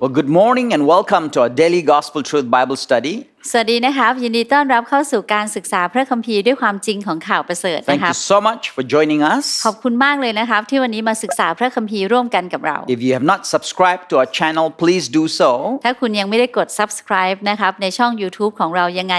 Well, good morning and welcome to our daily Gospel Truth Bible study. สวัสดีนะครับยินดีต้อนรับเข้าสู่การศึกษาพระคัมภีร์ด้วยความจริงของข่าวประเสริฐ Thank นะครั you บ so much for joining us. ขอบคุณมากเลยนะครับ ที่วันนี้มาศึกษาพระคัมภีร์ร่วมกันกับเรา If you have not subscribed to our channel, please do so. ถ้าคุณยังไม่ได้กด subscribe นะครับในช่อง YouTube ของเรายังไง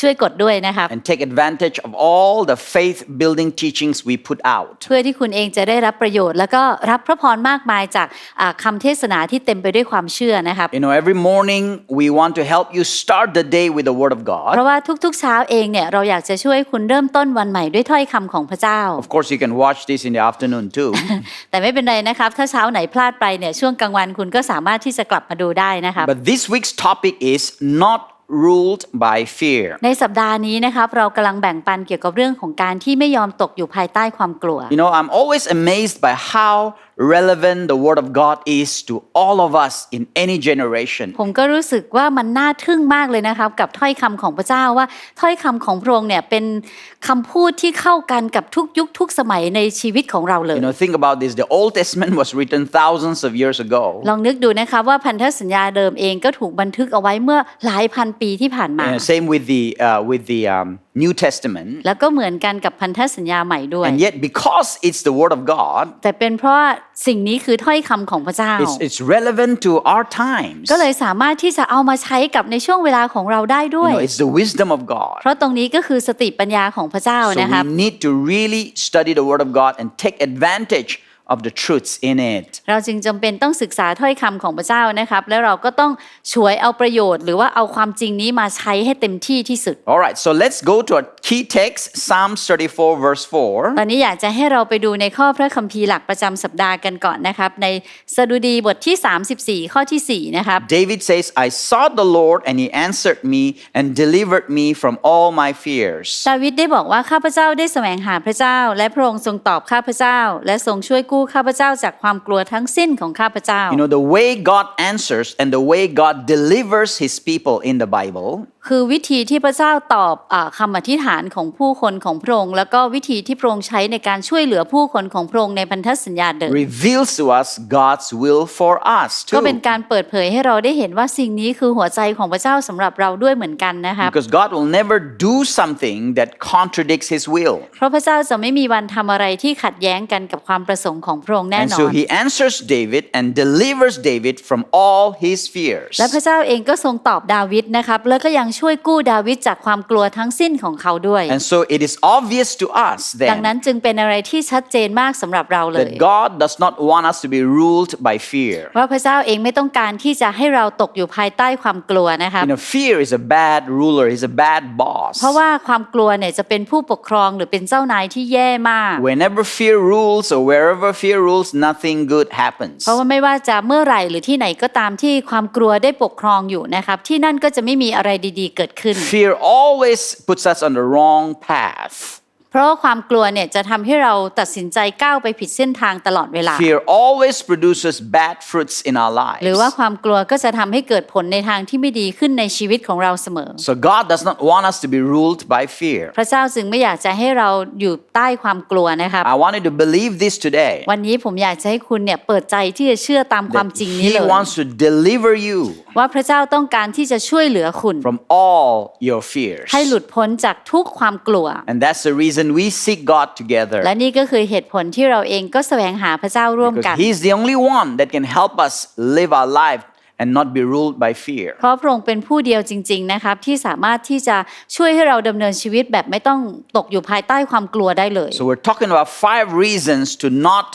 ช่วยกดด้วยนะครับ and take advantage of all the faith building teachings we put out. เพื่อที่คุณเองจะได้รับประโยชน์ แล้วก็รับพระพรมากมายจากอ่าคำเทศนาที่เต็มไปด้วยความเชื่อนะครับ You know, every morning we want to help you start the day with the Word of เพ God. ราะว่าทุกๆเช้าเองเนี่ยเราอยากจะช่วยคุณเริ่มต้นวันใหม่ด้วยถ้อยคำของพระเจ้า Of course, you can watch this in the afternoon too. แต่ไม่เป็นไรนะครับถ้าเช้าไหนพลาดไปเนี่ยช่วงกลางวันคุณก็สามารถที่จะกลับมาดูได้นะครับ but this week's topic is not ruled by fear. ในสัปดาห์นี้นะครับเรากำลังแบ่งปันเกี่ยวกับเรื่องของการที่ไม่ยอมตกอยู่ภายใต้ความกลัว You know, I'm always amazed by how relevant the Word of God is to all of us in any generation. ผมก็รู้สึกว่ามันน่าทึ่งมากเลยนะครับ กับถ้อยคำของพระเจ้าว่าถ้อยคำของพระองค์เนี่ยเป็นคำพูดที่เข้ากันกับทุกยุคทุกสมัยในชีวิตของเราเลย You know, think about this. The Old Testament was written thousands of years ago. ลองนึกดูนะครับว่าพันธสัญญาเดิมเองก็ถูกบันทึกเอาไว้เมื่อหลายพันปีที่ผ่านมา And same with the uh, with the um, New Testament. แล้วก็เหมือนกันกับพันธสัญญาใหม่ด้วย And yet, because it's the Word of God, แต่เป็นเพราะว่าสิ่งนี้คือถ้อยคำของพระเจ้า it's, it's relevant to our times. ก็เลยสามารถที่จะเอามาใช้กับในช่วงเวลาของเราได้ด้ You วย know, it's the wisdom of God. เพราะตรงนี้ก็คือสติปัญญาของพระเจ้า So นะครับ we need to really study the Word of God and take advantage of the truths in it. เราจึงจำเป็นต้องศึกษาถ้อยคำของพระเจ้านะครับ แล้วเราก็ต้องฉวยเอาประโยชน์ หรือว่าเอาความจริงนี้มาใช้ให้เต็มที่ที่สุด All right, so let's go to our key text, Psalms 34, verse 4. ตอนนี้อยากจะให้เราไปดูในข้อพระคัมภีร์หลักประจำสัปดาห์กันก่อนนะครับ ในสดุดีบทที่ 34 ข้อทีสี่ 4 นะครับ David says, I sought the Lord and he answered me and delivered me from all my fears. ดาวิดได้บอกว่าข้าพเจ้าได้แสวงหาพระเจ้า และพระองค์ทรงตอบข้าพเจ้า และทรงช่วยกูข้าพเจ้าจากความกลัวทั้งสิ้นของข้าพเจ้า You know, the way God answers and the way God delivers his people in the Bible คือวิธีที่พระเจ้าตอบอาคำอธิษฐานของผู้คนของพระองค์แล้วก็วิธีที่พระองค์ใช้ในการช่วยเหลือผู้คนของพระองค์ในพันธสัญญาเดิม reveals to us God's will for us ก็ too. เป็นการเปิดเผยให้เราได้เห็นว่าสิ่งนี้คือหัวใจของพระเจ้าสำหรับเราด้วยเหมือนกันนะครับ Because God will never do something that contradicts his will. เพราะพระเจ้าจะไม่มีวันทำอะไรที่ขัดแย้งกันกับความประสงค์ของพระองค์แน่ And นอ so น he answers David and delivers David from all his fears. และพระเจ้าเองก็ทรงตอบดาวิดนะครับแล้วก็ยังช่วยกู้ดาวิดจากความกลัวทั้งสิ้นของเขาด้วย And so it is obvious to us ดัง then นั้นจึงเป็นอะไรที่ชัดเจนมากสำหรับเราเลย that God does not want us to be ruled by fear. ว่าพระเจ้าเองไม่ต้องการที่จะให้เราตกอยู่ภายใต้ความกลัวนะครับ You know, fear is a bad ruler, he's a bad boss. เพราะว่าความกลัวเนี่ยจะเป็นผู้ปกครองหรือเป็นเจ้านายที่แย่มาก Whenever fear rules or wherever fear rules, nothing good happens. เพราะว่าไม่ว่าจะเมื่อไหร่หรือที่ไหนก็ตามที่ความกลัวได้ปกครองอยู่นะครับที่นั่นก็จะไม่มีอะไรๆ เกิดขึ้น Fear always puts us on the wrong path. เพราะว่าความกลัวเนี่ยจะทำให้เราตัดสินใจก้าวไปผิดเส้นทางตลอดเวลา Fear always produces bad fruits in our หรือว่า lives. ความกลัวก็จะทำให้เกิดผลในทางที่ไม่ดีขึ้นในชีวิตของเราเสมอ So God does not want us to be ruled by fear. พระเจ้าจึงไม่อยากจะให้เราอยู่ใต้ความกลัวนะครับ I want you to believe this today วันนี้ผมอยากจะให้คุณเนี่ยเปิดใจที่จะเชื่อตามความ that จริงนี้ He เลย wants to deliver you ว่าพระเจ้าต้องการที่จะช่วยเหลือคุณ from all your fears. ให้หลุดพ้นจากทุกความกลัว And that's the reason we seek God together. และนี่ก็คือเหตุผลที่เราเองก็แสวงหาพระเจ้าร่วมกัน Because He's the only one that can help us live our life and not be ruled by fear. เพราะพระองค์เป็นผู้เดียวจริง ๆ นะครับ ที่สามารถที่จะช่วยให้เราดำเนินชีวิตแบบไม่ต้องตกอยู่ภายใต้ความกลัวได้เลย So we're talking about five reasons to not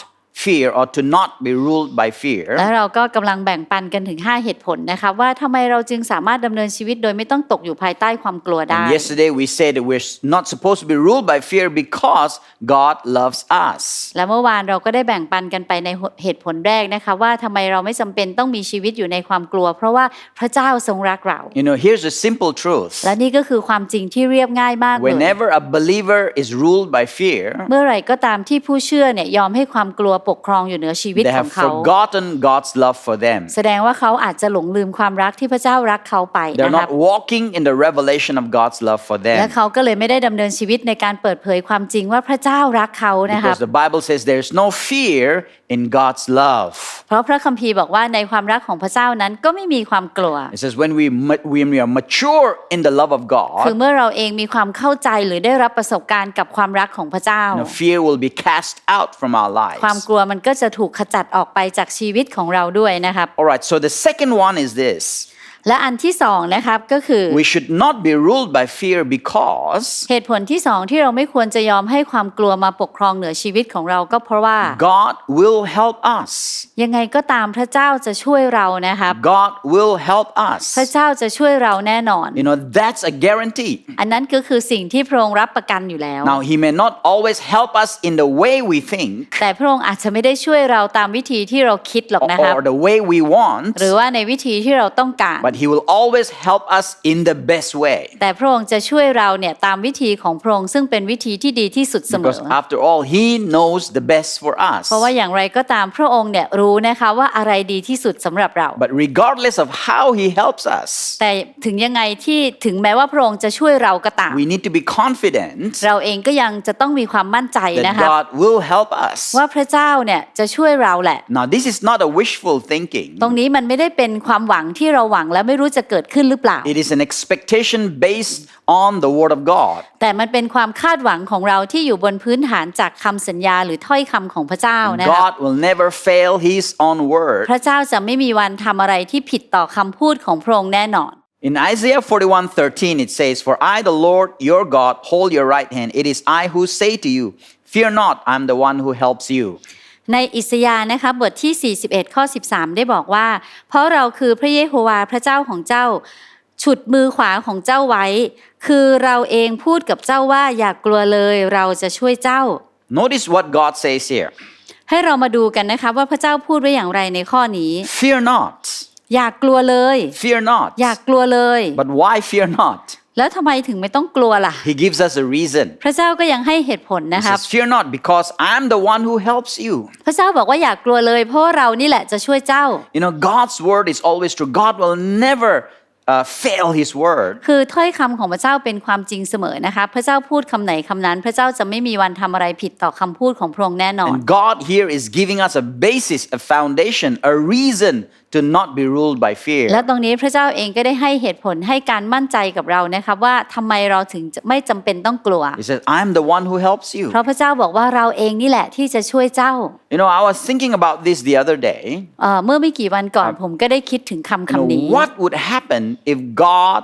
fear or to not be ruled by fear. และเราก็กำลังแบ่งปันกันถึง 5 เหตุผลนะครับว่าทำไมเราจึงสามารถดำเนินชีวิตโดยไม่ต้องตกอยู่ภายใต้ความกลัวได้ And yesterday we said that we're not supposed to be ruled by fear because God loves us. และเมื่อวานเราก็ได้แบ่งปันกันไปในเหตุผลแรกนะคะว่าทำไมเราไม่จำเป็นต้องมีชีวิตอยู่ในความกลัว เพราะว่าพระเจ้าทรงรักเรา You know, here's a simple truth. และนี่ก็คือความจริงที่เรียบง่ายมากเลย Whenever a believer is ruled by fear, เมื่อไหร่ก็ตามที่ผู้เชื่อเนี่ยยอมให้ความกลัวปกครองอยู่เหนือชีวิต They ขอ have งเขา forgotten God's love for them. แสดงว่าเขาอาจจะหลงลืมความรักที่พระเจ้ารักเขาไป They're นะครับ not walking in the revelation of God's love for และ them. เขาก็เลยไม่ได้ดำเนินชีวิตในการเปิดเผยความจริงว่าพระเจ้ารักเขานะครับ Because the Bible says there's no fear in God's love. เพราะพระคัมภีร์บอกว่าในความรักของพระเจ้านั้นก็ไม่มีความกลัว It says when we ma- when we are mature in the love of คือ God, เมื่อเราเองมีความเข้าใจหรือได้รับประสบการณ์กับความรักของพระเจ้า you know, fear will be cast out from our ความ lives. กลัวมันก็จะถูกขจัดออกไปจากชีวิตของเราด้วยนะครับ All right, so the second one is this. และอันที่สองนะครับก็คือ We should not be ruled by fear because เหตุผลที่สองที่เราไม่ควรจะยอมให้ความกลัวมาปกครองเหนือชีวิตของเราก็เพราะว่า God will help us. ยังไงก็ตามพระเจ้าจะช่วยเรานะครับ God will help พระ us. เจ้าจะช่วยเราแน่นอน You know, that's a guarantee. อันนั้นก็คือสิ่งที่พระองค์รับประกันอยู่แล้ว Now, He may not always help us in the way we think แต่พระองค์อาจจะไม่ได้ช่วยเราตามวิธีที่เราคิดหรอกนะครับ or the way we want, หรือว่าในวิธีที่เราต้องการ but He will always help us in the best way. แต่พระองค์จะช่วยเราเนี่ยตามวิธีของพระองค์ซึ่งเป็นวิธีที่ดีที่สุดเสม Because อ after all, He knows the best for us. เพราะว่าอย่างไรก็ตามพระองค์เนี่ยรู้นะคะว่าอะไรดีที่สุดสำหรับเรา But regardless of how He helps us, แต่ถึงยังไงที่ถึงแม้ว่าพระองค์จะช่วยเราก็ตาม we need to be confident เราเองก็ยังจะต้องมีความมั่นใจ that นะคะ God will help us. ว่าพระเจ้าเนี่ยจะช่วยเราแหละ Now, this is not a wishful thinking. ตรงนี้มันไม่ได้เป็นความหวังที่เราหวังและไม่รู้จะเกิดขึ้นหรือเปล่า It is an expectation based on the Word of God. แต่มันเป็นความคาดหวังของเราที่อยู่บนพื้นฐานจากคำสัญญาหรือถ้อยคำของพระเจ้า And นะคะ God will never fail His own word. พระเจ้าจะไม่มีวันทำอะไรที่ผิดต่อคำพูดของพระองค์แน่นอน In Isaiah 41:13 it says, "For I the Lord your God hold your right hand. It is I who say to you, fear not, I'm the one who helps you." ในอิสยาห์นะคะบทที่ 41 ข้อ 13 ได้บอกว่า เพราะเราคือพระเยโฮวาห์พระเจ้าของเจ้า ฉุดมือขวาของเจ้าไว้ คือเราเองพูดกับเจ้าว่าอย่ากลัวเลยเราจะช่วยเจ้า Notice what God says here. ให้เรามาดูกันนะคะว่าพระเจ้าพูดไว้อย่างไรในข้อนี้ Fear not. อย่ากลัวเลย Fear not. อย่ากลัวเลย But why fear not? แล้วทำไมถึงไม่ต้องกลัวล่ะ He gives us a reason. พระเจ้าก็ยังให้เหตุผล He นะครับ says, Fear not, because I'm the one who helps you. พระเจ้าบอกว่าอย่ากลัวเลยเพราะว่าเรานี่แหละจะช่วยเจ้า You know, God's word is always true. God will never uh, fail His word. คือถ้อยคำของพระเจ้าเป็นความจริงเสมอนะคะพระเจ้าพูดคำไหนคำนั้น พระเจ้าจะไม่มีวันทำอะไรผิดต่อคำพูดของพระองค์แน่นอน And God here is giving us a basis, a foundation, a reason to not be ruled by fear. และตรงนี้พระเจ้าเองก็ได้ให้เหตุผลให้การมั่นใจกับเรานะครับว่าทำไมเราถึงจะไม่จำเป็นต้องกลัว He says, I'm the one who helps you. เพราะพระเจ้าบอกว่าเราเองนี่แหละที่จะช่วยเจ้า You know, I was thinking about this the other day. เอ่อเมื่อไม่กี่วันก่อนผมก็ได้คิดถึงคำ You คำนี้ know, what would happen if God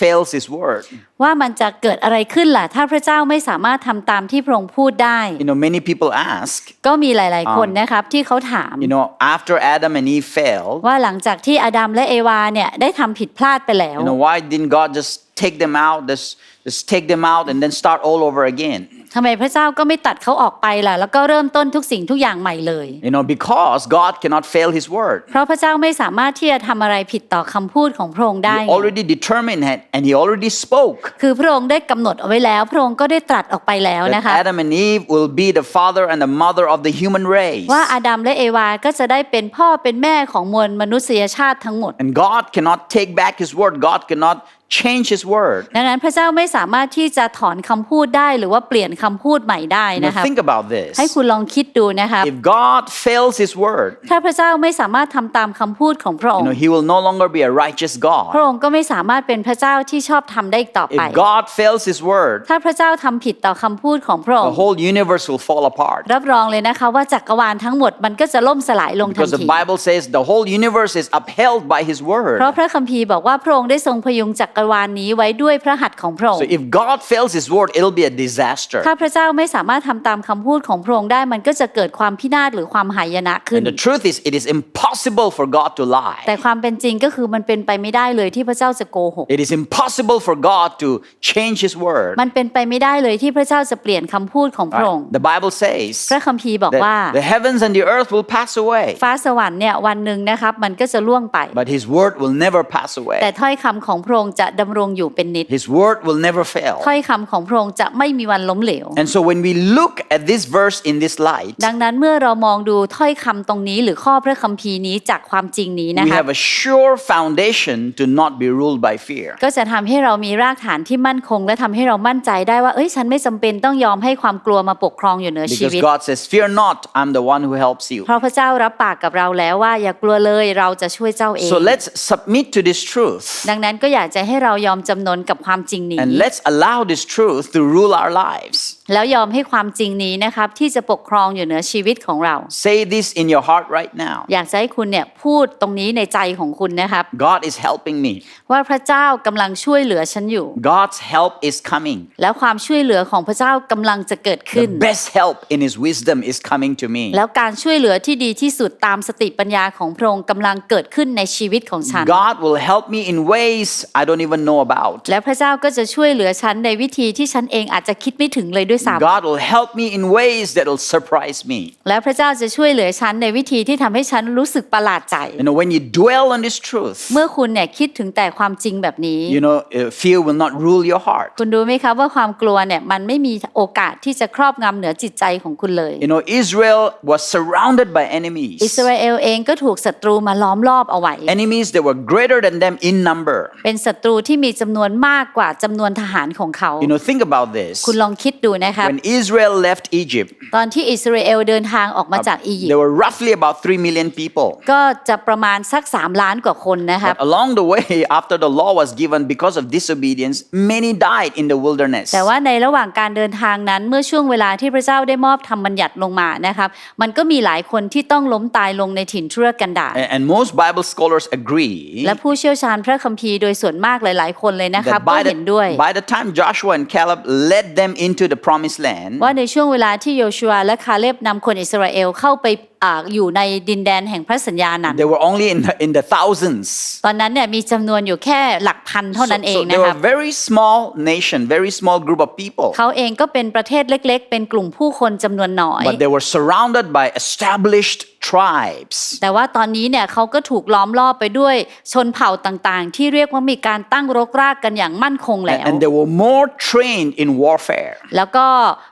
fails His word? ว่ามันจะเกิดอะไรขึ้นล่ะ ถ้าพระเจ้าไม่สามารถทำตามที่พระองค์พูดได้ You know, many people ask, ก็มีหลาย ๆ คนนะครับที่เขาถาม you know, after Adam and Eve failed, ว่าหลังจากที่อาดัมและเอวาเนี่ยได้ทำผิดพลาดไปแล้ว you know, why didn't God just take them out, just, just take them out and then start all over again? ทำไมพระเจ้าก็ไม่ตัดเขาออกไปล่ะแล้วก็เริ่มต้นทุกสิ่งทุกอย่างใหม่เลย You know, because God cannot fail His word. เพราะพระเจ้าไม่สามารถที่จะทำอะไรผิดต่อคำพูดของพระองค์ได้ He already determined it and He already spoke คือพระองค์ได้กำหนดเอาไว้แล้วพระองค์ก็ได้ตรัสออกไปแล้วนะ that คะ Adam and Eve will be the father and the mother of the human race. ว่าอาดัมและเอวาก็จะได้เป็นพ่อเป็นแม่ของมวลมนุษยชาติทั้งหมด And God cannot take back His word. God cannot change His word. ดังนั้นพระเจ้าไม่สามารถที่จะถอนคำพูดได้หรือว่าเปลี่ยนคำพูดใหม่ได้ Now นะคะ think about this. ให้คุณลองคิดดูนะคะ If God fails His word, ถ้าพระเจ้าไม่สามารถทำตามคำพูดของพระอง you ค์ know, He will no longer be a righteous พระ God. องค์ก็ไม่สามารถเป็นพระเจ้าที่ชอบทำได้อีกต่อไป If God fails His word, ถ้าพระเจ้าทำผิดต่อคำพูดของพระอง the ค์ whole universe will fall apart. รับรองเลยนะคะว่าจักรวาลทั้งหมดมันก็จะล่มสลายลงทัน Because ที the Bible says the whole universe is upheld by His word. เพราะพระคัมภีร์บอกว่าพระองค์ได้ทรงพยุงจักรวาลนี้ไว้ด้วยพระหัตถ์ของพระอง So ค์ if God fails His word, it'll be a disaster. ถ้าพระเจ้าไม่สามารถทำตามคำพูดของพระองค์ได้มันก็จะเกิดความพินาศหรือความหายนะขึ้น And the truth is, it is impossible for God to lie. แต่ความเป็นจริงก็คือมันเป็นไปไม่ได้เลยที่พระเจ้าจะโกหก It is impossible for God to change His word. มันเป็นไปไม่ได้เลยที่พระเจ้าจะเปลี่ยนคำพูดของพระองค์ Right? The Bible says พระคัมภีร์บอกว่า that the heavens and the earth will pass away, ฟ้าสวรรค์เนี่ยวันหนึ่งนะครับมันก็จะล่วงไป but His word will never pass แต่ away. ถ้อยคำของพระองค์จะดำรงอยู่เป็นนิจ His word will never fail. ถ้อยคำของพระองค์จะไม่มีวันล้มเหลว And so when we look at this verse in this light, ดังนั้นเมื่อเรามองดูถ้อยคำตรงนี้หรือข้อพระคัมภีร์นี้จากความจริงนี้นะ we คะ have a sure foundation to not be ruled by fear. ก็จะทำให้เรามีรากฐานที่มั่นคง และทำให้เรามั่นใจได้ว่าเอ้ยฉันไม่จำเป็นต้องยอมให้ความกลัวมาปกครองอยู่เหนือชี Because วิต God says, Fear not, I'm the one who helps you. เพราะพระเจ้ารับปากกับเราแล้วว่าอย่ากลัวเลยเราจะช่วยเจ้าเอง So let's submit to this truth ดังนั้นก็อยากจะให้เรายอมจำนนกับความจริงนี้ and let's allow this truth to rule our lives. แล้วยอมให้ความจริงนี้นะครับที่จะปกครองอยู่เหนือชีวิตของเรา Say this in your heart right now อยากจะให้คุณเนี่ยพูดตรงนี้ในใจของคุณนะครับ God is helping me, ว่าพระเจ้ากำลังช่วยเหลือฉันอยู่ God's help is coming. แล้วความช่วยเหลือของพระเจ้ากำลังจะเกิดขึ้น The best help in His wisdom is coming to me. แล้วการช่วยเหลือที่ดีที่สุดตามสติปัญญาของพระองค์กำลังเกิดขึ้นในชีวิตของฉัน God will help me in ways I don't even know about. และพระเจ้าก็จะช่วยเหลือฉันในวิธีที่ฉันเองอาจจะคิดไม่ถึงเลยด้วยซ้ God will help me in ways that will surprise me. ำและพระเจ้าจะช่วยเหลือฉันในวิธีที่ทำให้ฉันรู้สึกประหลาดใจ You know, when you dwell on this truth, เมื่อคุณเนี่ยคิดถึงแต่ความจริงแบบนี้ you know, uh, fear will not rule your heart. คุณรู้ไหมครับว่าความกลัวเนี่ยมันไม่มีโอกาสที่จะครอบงำเหนือจิตใจของคุณเลย You know, Israel was surrounded by enemies. อิสราเอลเองก็ถูกศัตรูมาล้อมรอบเอาไว้ Enemies that were greater than them in number. เป็นศัตรูที่มีจำนวนมากกว่าจำนวนทหารของเขา You know, think about this. คุณลองคิดดูนะครับ When Israel left Egypt, ตอนที่อิสราเอลเดินทางออกมาจากอียิป there ต์ were roughly about 3 million people. ก็จะประมาณสัก 3 ล้านกว่าคนนะครับ But along the way, after the law was given because of disobedience, many died in the wilderness. แต่ว่าในระหว่างการเดินทางนั้นเมื่อช่วงเวลาที่พระเจ้าได้มอบธรรมบัญญัติลงมานะครับ มันก็มีหลายคนที่ต้องล้มตายลงในถิ่นทุรกันดาร And and most Bible scholars agree และผู้เชี่ยวชาญพระคัมภีร์โดยส่วนมากหลายๆ คนเลยนะครับ that ก็ by เห็นด้วย the, by the time Joshua and Caleb led them into the promised land, ว่าในช่วงเวลาที่โยชัวและคาเลบนำคนอิสราเอลเข้าไป อาอยู่ในดินแดนแห่งพระสัญญานั้น they were only in the, in the thousands. ตอนนั้นเนี่ยมีจำนวนอยู่แค่หลักพันเท่า So, นั้นเอง so นะ they ค were รับ a very small nation, very small group of people. เขาเองก็เป็นประเทศเล็ก ๆ เป็นกลุ่มผู้คนจำนวนน้อย But they were surrounded by established tribes. แต่ว่าตอนนี้เนี่ยเขาก็ถูกล้อมรอบไปด้วยชนเผ่าต่างๆ ที่เรียกว่ามีการตั้งรกรากกันอย่างมั่นคงแล้ว And, and they were more trained in warfare. แล้วก็อ่า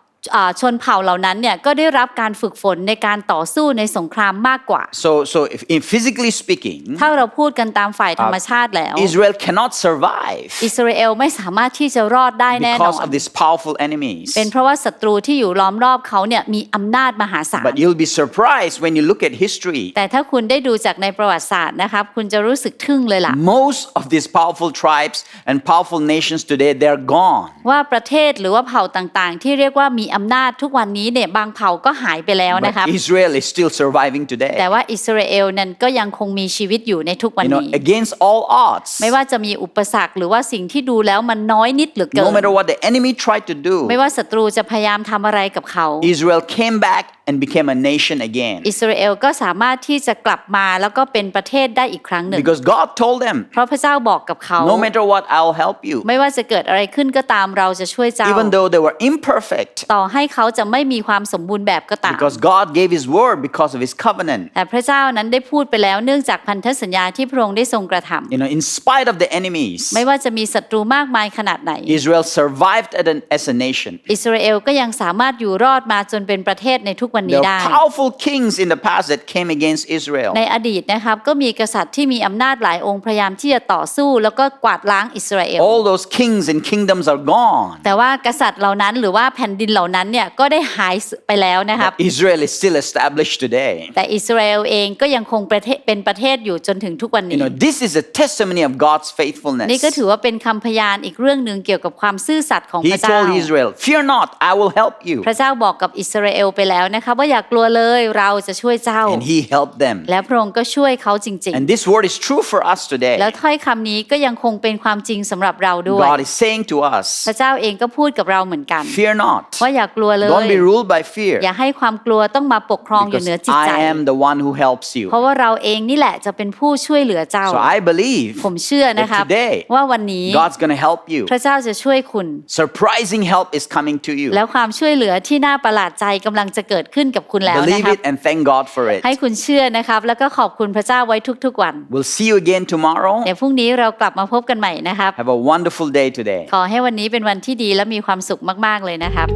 ชนเผ่าเหล่านั้นเนี่ยก็ได้รับการฝึกฝนในการต่อสู้ในสงครามมากกว่า So, so if, in physically speaking, ถ้าเราพูดกันตามฝ่ายธรรมชาติแล้ว Israel cannot survive อิสราเอลไม่สามารถที่จะรอดได้แน่นอ because น of these powerful enemies. เป็นเพราะว่าศัตรูที่อยู่ล้อมรอบเขาเนี่ยมีอำนาจมหาศาล But you'll be surprised when you look at history. แต่ถ้าคุณได้ดูจากในประวัติศาสตร์นะครับคุณจะรู้สึกทึ่งเลยล่ะ Most of these powerful tribes and powerful nations today, they're gone. ว่าประเทศหรือว่าเผ่าต่างๆ ที่เรียกว่ามีอำนาจทุกวันนี้เนี่ยบางเผ่าก็หายไปแล้วนะครับ But Israel is still surviving แต่ today. ว่าอิสราเอลนั้นก็ยังคงมีชีวิตอยู่ในทุกวัน You know, นี้ against all odds. ไม่ว่าจะมีอุปสรรคหรือว่าสิ่งที่ดูแล้วมันน้อยนิดเหลือเกิ No น matter what the enemy tried to ไม่ do, ว่าศัตรูจะพยายามทำอะไรกับเขา Israel came back and became a nation again. อิสราเอลก็สามารถที่จะกลับมาแล้วก็เป็นประเทศได้อีกครั้งหนึ่ง Because God told them, เพราะพระเจ้าบอกกับเขา no matter what, I'll help you. ไม่ว่าจะเกิดอะไรขึ้นก็ตามเราจะช่วยเจ้า Even though they were imperfect, ต่อให้เขาจะไม่มีความสมบูรณ์แบบก็ตาม because God gave His word because of His covenant. แต่พระเจ้านั้นได้พูดไปแล้วเนื่องจากพันธสัญญาที่พระองค์ได้ทรงกระทำ You know, in spite of the enemies, ไม่ว่าจะมีศัตรูมากมายขนาดไหน Israel survived as an, as a nation. อิสราเอลก็ยังสามารถอยู่รอดมาจนเป็นประเทศในทุกวัน There นี้ were ได้ powerful kings in the past that came against Israel. ในอดีตนะครับก็มีกษัตริย์ที่มีอำนาจหลายองค์พยายามที่จะต่อสู้แล้วก็กวาดล้างอิสราเอล All those kings and kingdoms are gone. แต่ว่ากษัตริย์เหล่านั้นหรือว่าแผ่นดินเหล่านั้นเนี่ยก็ได้หายไปแล้วนะครับ Israel is still established today. แต่อิสราเอลเองก็ยังคงประเทศเป็นประเทศอยู่จนถึงทุกวัน You นี้ know, this is a testimony of God's นี่ faithfulness. ก็ถือว่าเป็นคำพยานอีกเรื่องหนึ่งเกี่ยวกับความซื่อสัตย์ของพ He ระเจ้า told Israel, Fear not, I will help you. พระเจ้าบอกกับอิสราเอลไปแล้วนะคะว่าอย่ากลัวเลยเราจะช่วยเจ้า And He helped them. และพระองค์ก็ช่วยเขาจริง And this word is true for us ๆ today. แล้วถ้อยคำนี้ก็ยังคงเป็นความจริงสำหรับเราด้วย God is saying to พ us, ระเจ้าเองก็พูดกับเราเหมือนกัน Fear not. ว่าอย่ากลัวเลย Don't be ruled by fear. อย่าให้ความกลัวต้องมาปกครองอยู่ Because เหนือจิตใจ I am the one who helps เพ you. ราะว่าเราเองนี่แหละจะเป็นผู้ช่วยเหลือเจ้า So I believe ผมเชื่อนะครับ that today ว่าวันนี้ God's going to help you. พระเจ้าจะช่วยคุณ Surprising help is coming to you. แล้วความช่วยเหลือที่น่าประหลาดใจกำลังจะเกิดขึ้นกับคุณแล้วนะ Believe ครับ it and thank God for it. ให้คุณเชื่อนะครับแล้วก็ขอบคุณพระเจ้าไว้ทุกๆวัน We'll see you again tomorrow. เดี๋ยวพรุ่งนี้เรากลับมาพบกันใหม่นะครับ Have a wonderful day today. ขอให้วันนี้เป็นวันที่ดีและมีความสุขมากๆเลยนะครับ